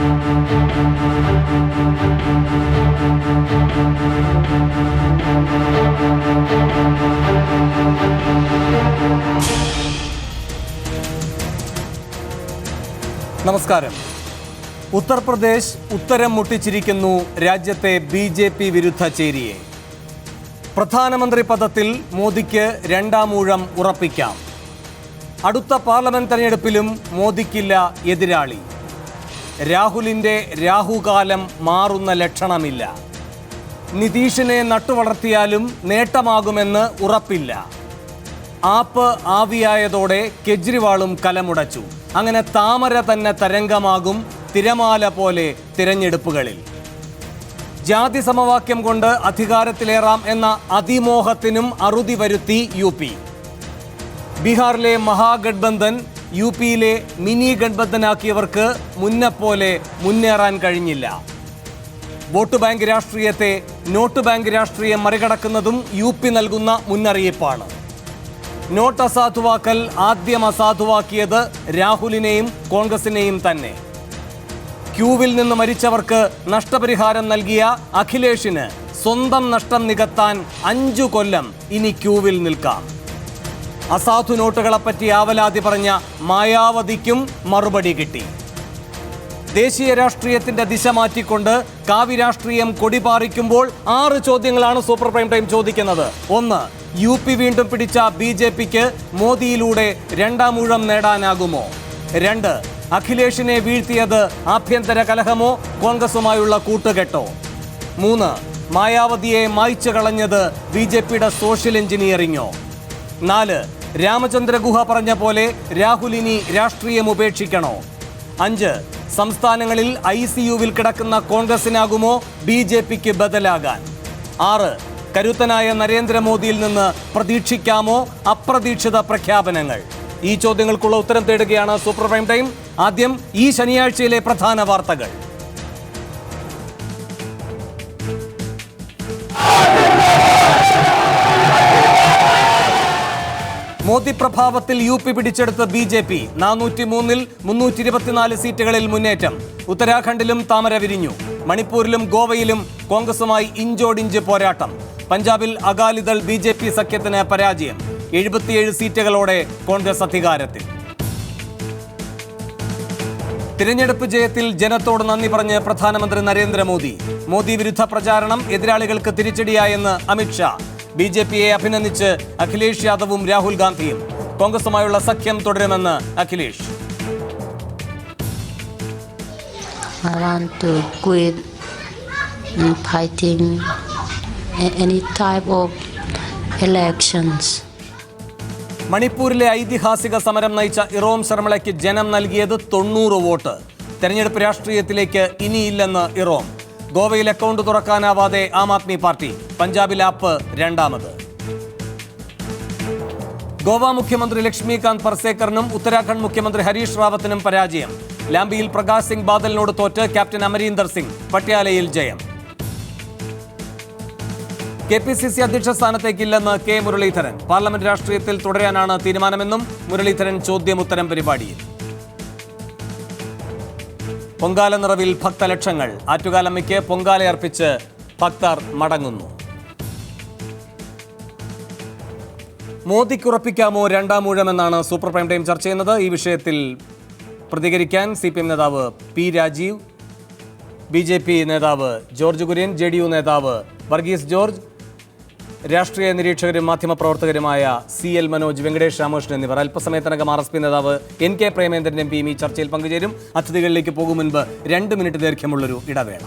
നമസ്കാരം. ഉത്തർപ്രദേശ് ഉത്തരം മുട്ടിച്ചിരിക്കുന്നു രാജ്യത്തെ ബി ജെ പി വിരുദ്ധ ചേരിയെ. പ്രധാനമന്ത്രി പദത്തിൽ മോദിക്ക് രണ്ടാമൂഴം ഉറപ്പിക്കാം. അടുത്ത പാർലമെന്റ് തെരഞ്ഞെടുപ്പിലും മോദിക്കില്ല എതിരാളി. രാഹുലിന്റെ രാഹുകാലം മാറുന്ന ലക്ഷണമില്ല. നിതീഷിനെ നട്ടുവളർത്തിയാലും നേട്ടമാകുമെന്ന് ഉറപ്പില്ല. ആപ്പ് ആവിയായതോടെ കെജ്രിവാളും കലമുടച്ചു. അങ്ങനെ താമര തന്നെ തരംഗമാകും തിരമാല പോലെ തിരഞ്ഞെടുപ്പുകളിൽ. ജാതി സമവാക്യം കൊണ്ട് അധികാരത്തിലേറാം എന്ന അതിമോഹത്തിനും അറുതി വരുത്തി യു പി. ബീഹാറിലെ മഹാഗഡ്ബന്ധൻ യു പിയിലെ മിനി മുന്നേ മുന്നെപ്പോലെ മുന്നേറാൻ കഴിഞ്ഞില്ല. വോട്ട് ബാങ്ക് രാഷ്ട്രീയത്തെ നോട്ട് ബാങ്ക് രാഷ്ട്രീയം മറികടക്കുന്നതും യു പി നൽകുന്ന മുന്നറിയിപ്പാണ്. നോട്ട് അസാധുവാക്കൽ ആദ്യം അസാധുവാക്കിയത് രാഹുലിനെയും കോൺഗ്രസിനെയും തന്നെ. ക്യൂവിൽ നിന്ന് മരിച്ചവർക്ക് നഷ്ടപരിഹാരം നൽകിയ അഖിലേഷിന് സ്വന്തം നഷ്ടം നികത്താൻ അഞ്ചു കൊല്ലം ഇനി ക്യൂവിൽ നിൽക്കാം. അസാധു നോട്ടുകളെപ്പറ്റി ആവലാതി പറഞ്ഞ മായാവതിക്കും മറുപടി കിട്ടി. ദേശീയ രാഷ്ട്രീയത്തിന്റെ ദിശ മാറ്റിക്കൊണ്ട് കാവി രാഷ്ട്രീയം കൊടിപാറിക്കുമ്പോൾ ആറ് ചോദ്യങ്ങളാണ് സൂപ്പർ പ്രൈം ടൈം ചോദിക്കുന്നത്. ഒന്ന് യു പി വീണ്ടും പിടിച്ച ബി ജെ പിക്ക് മോദിയിലൂടെ രണ്ടാം ഊഴം നേടാനാകുമോ? രണ്ട് അഖിലേഷിനെ വീഴ്ത്തിയത് ആഭ്യന്തര കലഹമോ കോൺഗ്രസുമായുള്ള കൂട്ടുകെട്ടോ? മൂന്ന് മായാവതിയെ മായ്ച്ചു കളഞ്ഞത് ബി ജെ പിയുടെ സോഷ്യൽ എഞ്ചിനീയറിംഗോ നാല് രാമചന്ദ്ര ഗുഹ പറഞ്ഞ പോലെ രാഹുൽ ഇനി രാഷ്ട്രീയം ഉപേക്ഷിക്കണോ? അഞ്ച് സംസ്ഥാനങ്ങളിൽ ഐ സി യുവിൽ കിടക്കുന്ന കോൺഗ്രസിനാകുമോ ബി ജെ പിക്ക് ബദലാകാൻ? ആറ് കരുത്തനായ നരേന്ദ്രമോദിയിൽ നിന്ന് പ്രതീക്ഷിക്കാമോ അപ്രതീക്ഷിത പ്രഖ്യാപനങ്ങൾ? ഈ ചോദ്യങ്ങൾക്കുള്ള ഉത്തരം തേടുകയാണ് സൂപ്പർ പ്രൈം ടൈം. ആദ്യം ഈ ശനിയാഴ്ചയിലെ പ്രധാന വാർത്തകൾ. മോദി പ്രഭാവത്തിൽ യു പി പിടിച്ചെടുത്ത ബി ജെ പി നാനൂറ്റി മൂന്നിൽ മുന്നൂറ്റി ഇരുപത്തിനാല് സീറ്റുകളിൽ മുന്നേറ്റം. ഉത്തരാഖണ്ഡിലും താമര വിരിഞ്ഞു. മണിപ്പൂരിലും ഗോവയിലും കോൺഗ്രസുമായി ഇഞ്ചോടിഞ്ച് പോരാട്ടം. പഞ്ചാബിൽ അകാലിദൾ ബി ജെ പി സഖ്യത്തിന് പരാജയം. എഴുപത്തിയേഴ് സീറ്റുകളോടെ കോൺഗ്രസ് അധികാരത്തിൽ. തിരഞ്ഞെടുപ്പ് ജയത്തിൽ ജനത്തോട് നന്ദി പറഞ്ഞ് പ്രധാനമന്ത്രി നരേന്ദ്രമോദി. മോദി വിരുദ്ധ പ്രചാരണം എതിരാളികൾക്ക് തിരിച്ചടിയായെന്ന് അമിത്ഷാ ബി ജെ പിയെ അഭിനന്ദിച്ച് അഖിലേഷ് യാദവും രാഹുൽ ഗാന്ധിയും കോൺഗ്രസുമായുള്ള സഖ്യം തുടരുമെന്ന് Akhilesh. I want to quit fighting any type of elections. മണിപ്പൂരിലെ ഐതിഹാസിക സമരം നയിച്ച ഇറോം ശർമ്മളയ്ക്ക് ജനം നൽകിയത് തൊണ്ണൂറ് വോട്ട്. തെരഞ്ഞെടുപ്പ് രാഷ്ട്രീയത്തിലേക്ക് ഇനിയില്ലെന്ന് ഇറോം. ഗോവയിൽ അക്കൗണ്ട് തുറക്കാനാവാതെ ആം ആദ്മി പാർട്ടി പഞ്ചാബിൽ ആപ്പ് രണ്ടാമത്. ഗോവ മുഖ്യമന്ത്രി ലക്ഷ്മികാന്ത് പർസേക്കറിനും ഉത്തരാഖണ്ഡ് മുഖ്യമന്ത്രി ഹരീഷ് റാവത്തിനും പരാജയം. ലാംബിയിൽ പ്രകാശ് സിംഗ് ബാദലിനോട് തോറ്റ് ക്യാപ്റ്റൻ അമരീന്ദർ സിംഗ് പട്യാലയിൽ ജയം. കെ പി സി സി അധ്യക്ഷ സ്ഥാനത്തേക്കില്ലെന്ന് കെ മുരളീധരൻ. പാർലമെന്റ് രാഷ്ട്രീയത്തിൽ തുടരാനാണ് തീരുമാനമെന്നും മുരളീധരൻ ചോദ്യമുത്തരം പരിപാടിയിൽ. പൊങ്കാല നിറവിൽ ഭക്തലക്ഷങ്ങൾ. ആറ്റുകാലമ്മയ്ക്ക് പൊങ്കാലയർപ്പിച്ച് ഭക്തർ മടങ്ങുന്നു. മോദിക്കുറപ്പിക്കാമോ രണ്ടാം ഊഴമെന്നാണ് സൂപ്പർ പ്രൈം ടൈം ചർച്ച ചെയ്യുന്നത്. ഈ വിഷയത്തിൽ പ്രതികരിക്കാൻ സി പി എം നേതാവ് P Rajeev B J P നേതാവ് George Kurian J D U നേതാവ് വർഗീസ് ജോർജ് രാഷ്ട്രീയ നിരീക്ഷകരും മാധ്യമപ്രവർത്തകരുമായ സി എൽ മനോജ് വെങ്കടേഷ് രാമകൃഷ്ണൻ എന്നിവർ അല്പസമയത്തിനകം ആർ എസ് പി നേതാവ് എൻ കെ പ്രേമേന്ദ്രൻ എം പിയും ഈ ചർച്ചയിൽ പങ്കുചേരും. അതിഥികളിലേക്ക് പോകും മുൻപ് രണ്ട് മിനിറ്റ് ദൈർഘ്യമുള്ളൊരു ഇടവേള.